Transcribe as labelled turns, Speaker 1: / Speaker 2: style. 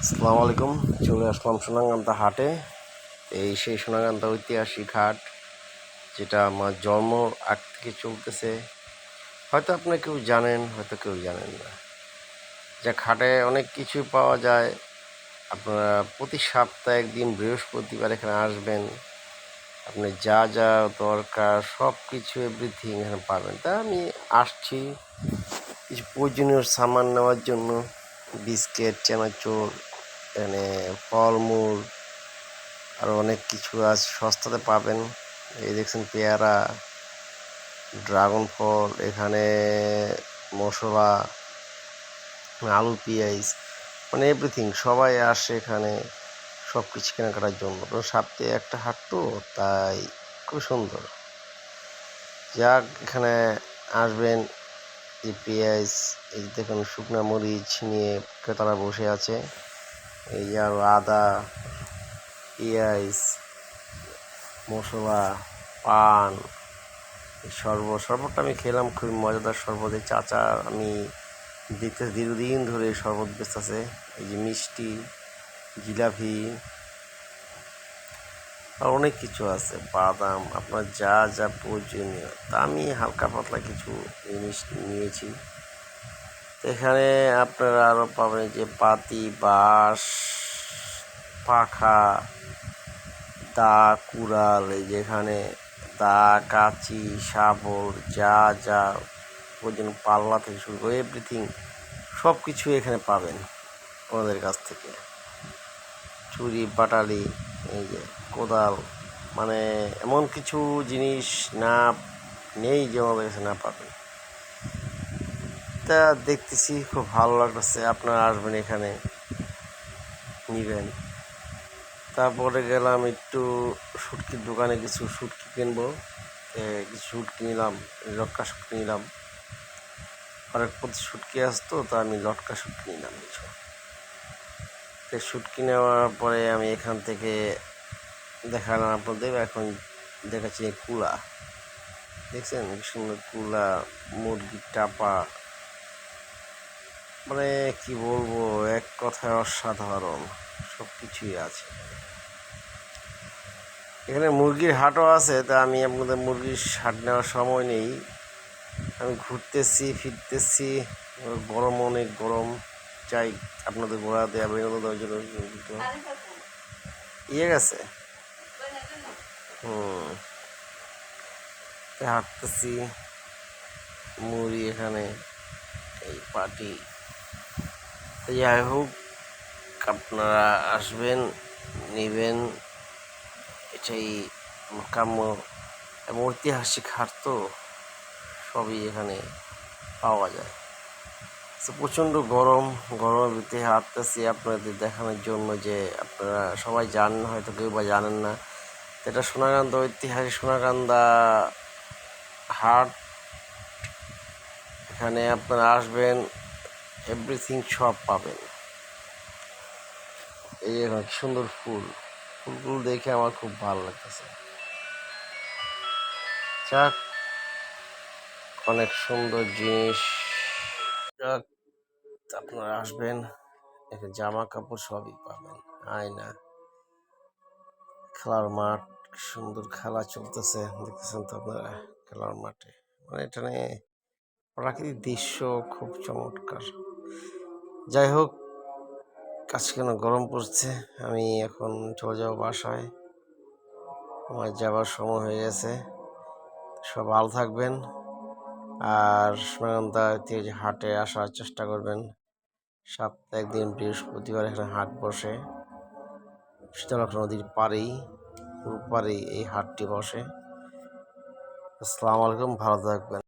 Speaker 1: আসসালামু আলাইকুম। চলে আসলাম সোনাকান্তা হাটে। এই সেই সোনাকান্তা ঐতিহাসিক হাট, যেটা আমার জন্ম আগ থেকে চলতেছে। হয়তো আপনারা কেউ জানেন, হয়তো কেউ জানেন না। যা হাটে অনেক কিছুই পাওয়া যায়। আপনারা প্রতি সপ্তাহে একদিন বৃহস্পতিবার এখানে আসবেন। আপনি যা যা দরকার সব কিছু এভরিথিং এখানে পাবেন। তা আমি আসছি। কিছু প্রয়োজনীয় সামান নেওয়ার জন্য। বিস্কিট, চানাচুর, এখানে ফলমূল আরও অনেক কিছু আছে সস্তাতে পাবেন। এই দেখছেন পেয়ারা, ড্রাগন ফল, এখানে মশলা, আলু, পেঁয়াজ মানে এভরিথিং সবাই আসে এখানে সব কিছু কেনাকাটার জন্য। তো সপ্তাহে একটা হাট তো, তাই খুব সুন্দর। যাক, এখানে আসবেন এই পেঁয়াজ এই যে দেখুন, শুকনো মরিচ নিয়ে ক্রেতারা বসে আছে। এই যে আদা, পেঁয়াজ, মশলা, পান শরবত, শরবতটা আমি খেলাম, খুবই মজাদার শরবত। এই চাচা, আমি দেখতে দীর্ঘদিন ধরে শরবত বেচতেছে। এই যে মিষ্টি, জিলাপি আর অনেক কিছু আছে। বাদাম, আপনার যা যা প্রয়োজনীয়। তা আমি হালকা পাতলা কিছু জিনিস নিয়েছি। এখানে আপনারা আরও পাবেন যে পাতি বাঁশ, পাখা, দা, কুড়াল যেখানে দা, কাচি, শাবল, যা যা প্রয়োজন পাল্লা থেকে শুরু করে এভরিথিং সব কিছু এখানে পাবেন। ওনাদের কাছ থেকে। চুরি, বাটালি, এই যে। কোদাল মানে এমন কিছু জিনিস না নেই যে আমাদের কাছে না পাবেন তা দেখতেছি, খুব ভালো লাগতেছে আপনারা আসবেন এখানে, নিবেন। তারপরে গেলাম একটু শুটকির দোকানে কিছু শুটকি কিনবো। কিছু শুটকি নিলাম, লটকা শুটকি নিলাম। অনেক প্রতি শুটকি আসতো তা আমি লটকা শুটকি নিলাম কিছু। তো শুটকি নেওয়ার পরে আমি এখান থেকে দেখালাম আপনাদের এখন দেখাচ্ছি কুলা। দেখছেন সুন্দর কুলা মুরগির টাপা। মানে কি বলব এক কথায় অসাধারণ সব কিছুই আছে। এখানে মুরগির হাটও আছে তা আমি আপনাদের মুরগির হাট নেওয়ার সময় নেই। আমি ঘুরতেছি ফিরতেছি গরম অনেক গরম। চাই আপনাদের ঘোরা দেওয়া বিনোদন দেওয়ার জন্য ইয়ে গেছে? হাঁটতেছি। মুড়ি এখানে, এই পার্টি যাই হোক, আপনারা আসবেন, নেবেন। এটাই কাম্য, এবং ঐতিহাসিক হাট তো সবই এখানে পাওয়া যায়। প্রচণ্ড গরম, গরমের ভিতরে হাঁটতেছি আপনাদের দেখানোর জন্য যে আপনারা সবাই জানেন, হয়তো কেউ বা জানেন না। এটা সোনাকান্দা ঐতিহাসিক সোনাকান্দা হাট। এখানে আপনারা আসবেন এভরিথিং সব পাবেন। এই যে সুন্দর ফুল। ফুলগুলো দেখে আমার খুব ভালো লাগতেছে। যাক, অনেক সুন্দর জিনিস। যাক, আপনারা আসবেন এখানে জামা কাপড় সবই পাবেন। আয়না, খেলার মাঠ। সুন্দর খেলা চলতেছে। দেখতেছেন তো আপনারা খেলার মাঠে। মানে এখানে প্রাকৃতিক দৃশ্য খুব চমৎকার। যাই হোক আজকে কেন গরম পড়ছে? আমি এখন চলে যাব বাসায়। আমার যাবার সময় হয়ে গেছে। সব ভালো থাকবেন। আর সোনাগন্ধা থেকে হাটে আসার চেষ্টা করবেন। সপ্তাহে একদিন বৃহস্পতিবার এখানে হাট বসে। শীতলক্ষ নদীর পাড়েই। পাড়েই এই হাটটি বসে। আসসালামু আলাইকুম ভালো থাকবেন।